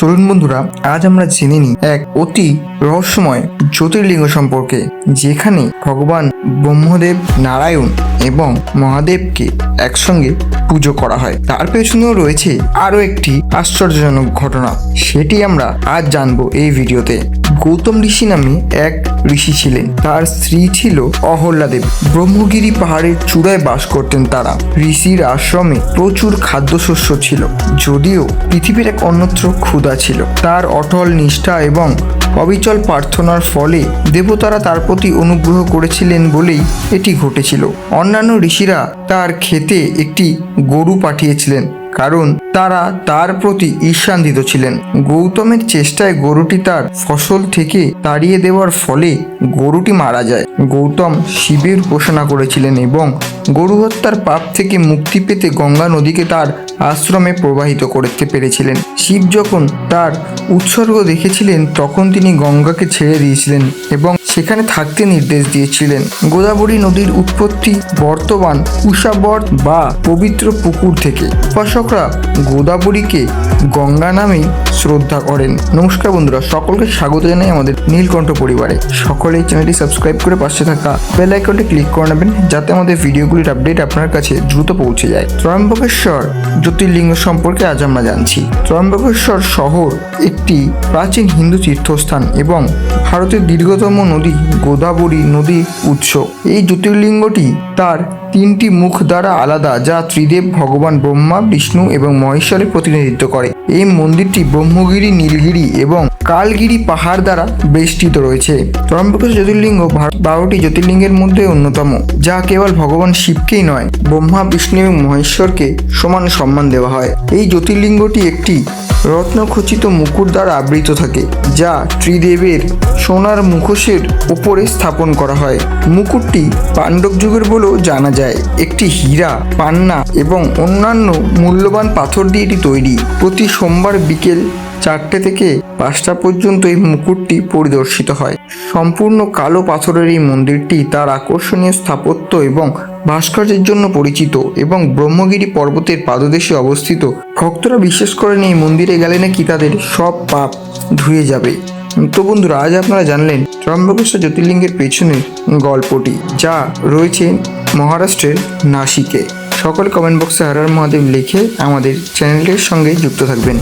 চলুন বন্ধুরা, আজ আমরা জেনে নিই এক অতি রহস্যময় জ্যোতির্লিঙ্গ সম্পর্কে, যেখানে ভগবান ব্রহ্মদেব নারায়ণ এবং মহাদেবকে একসঙ্গে পুজো করা হয়। তার পেছনেও রয়েছে আরও একটি আশ্চর্যজনক ঘটনা, সেটি আমরা আজ জানব এই ভিডিওতে। গৌতম ঋষি নামে এক ঋষি ছিলেন। তার স্ত্রী ছিল অহল্লাদেব ব্রহ্মগিরি পাহাড়ের চূড়ায় বাস করতেন তারা। ঋষির আশ্রমে প্রচুর খাদ্যশস্য ছিল, যদিও পৃথিবীর এক অন্যত্র ক্ষুধা ছিল। তার অটল নিষ্ঠা এবং অবিচল প্রার্থনার ফলে দেবতারা তার প্রতি অনুগ্রহ করেছিলেন বলেই এটি ঘটেছিল। অন্যান্য ঋষিরা তার খেতে একটি গরু পাঠিয়েছিলেন। কারণ তারা তার প্রতি ঈর্ষান্বিত ছিলেন। গৌতমের চেষ্টায় গরুটি তার ফসল থেকে তাড়িয়ে দেওয়ার ফলে গরুটি মারা যায়। গৌতম শিবের উপাসনা করেছিলেন এবং গরু হত্যার পাপ থেকে মুক্তি পেতে গঙ্গা নদীকে তার আশ্রমে প্রবাহিত করতে পেরেছিলেন। শিব যখন তার উৎসর্গ দেখেছিলেন, তখন তিনি গঙ্গাকে ছেড়ে দিয়েছিলেন এবং সেখানে থাকতে নির্দেশ দিয়েছিলেন। গোদাবরী নদীর উৎপত্তি বর্তমান উষাবর বা পবিত্র পুকুর থেকে। উপাসকরা গোদাবরীকে গঙ্গা নামে শ্রদ্ধা করেন। নমস্কার বন্ধুরা, সকলকে স্বাগত জানাই আমাদের নীলকণ্ঠ পরিবারে। সকলে এই চ্যানেলটি সাবস্ক্রাইব করে পাশে থাকা বেল আইকনটি ক্লিক করে নেবেন, যাতে আমাদের ভিডিওগুলির আপডেট আপনার কাছে দ্রুত পৌঁছে যায়। ত্রয়ম্বকেশ্বর জ্যোতির্লিঙ্গ সম্পর্কে আজ আমরা জানছি। ত্রয়ম্বকেশ্বর শহর একটি প্রাচীন হিন্দু তীর্থস্থান এবং ভারতের দীর্ঘতম নদী গোদাবরী নদী উৎস। এই জ্যোতির্লিঙ্গটি তার তিনটি মুখ দ্বারা আলাদা, যা ত্রিদেব, ভগবান ব্রহ্মা, বিষ্ণু এবং মহেশ্বরের প্রতিনিধিত্ব করে। এই মন্দিরটি ব্রহ্মগিরি, নীলগিরি এবং কালগিরি পাহাড় দ্বারা বেষ্টিত রয়েছে। ত্রম্বকেশ্বর জ্যোতির্লিঙ্গ বারোটি জ্যোতির্লিঙ্গের মধ্যে অন্যতম, যা কেবল ভগবান শিবকেই নয়, ব্রহ্মা, বিষ্ণু এবং মহেশ্বরকে সমান সম্মান দেওয়া হয়। এই জ্যোতির্লিঙ্গটি একটি রত্নখচিত মুকুট দ্বারা আবৃত থাকে, যা ত্রিদেবের সোনার মুখোশের উপরে স্থাপন করা হয়। মুকুটটি পাণ্ডব যুগের বলেও জানা যায়, একটি হীরা, পান্না এবং অন্যান্য মূল্যবান পাথর দিয়ে এটি তৈরি। প্রতি সোমবার বিকেল চারটে থেকে পাঁচটা পর্যন্ত এই মুকুটটি পরিদর্শিত হয়। সম্পূর্ণ কালো পাথরের এই মন্দিরটি তার আকর্ষণীয় স্থাপত্য এবং ভাস্কর্যের জন্য পরিচিত এবং ব্রহ্মগিরি পর্বতের পাদদেশে অবস্থিত। ভক্তরা বিশ্বাস করেন এই মন্দিরে গেলে নাকি তাদের সব পাপ ধুয়ে যাবে। তো বন্ধুরা, আজ আপনারা জানলেন ত্রম্বকেশ্বর জ্যোতির্লিঙ্গের পেছনের গল্পটি, যা রয়েছে মহারাষ্ট্রের নাসিকে। সকল কমেন্ট বক্সে হারার মহাদেব লিখে আমাদের চ্যানেলের সঙ্গে যুক্ত থাকবেন।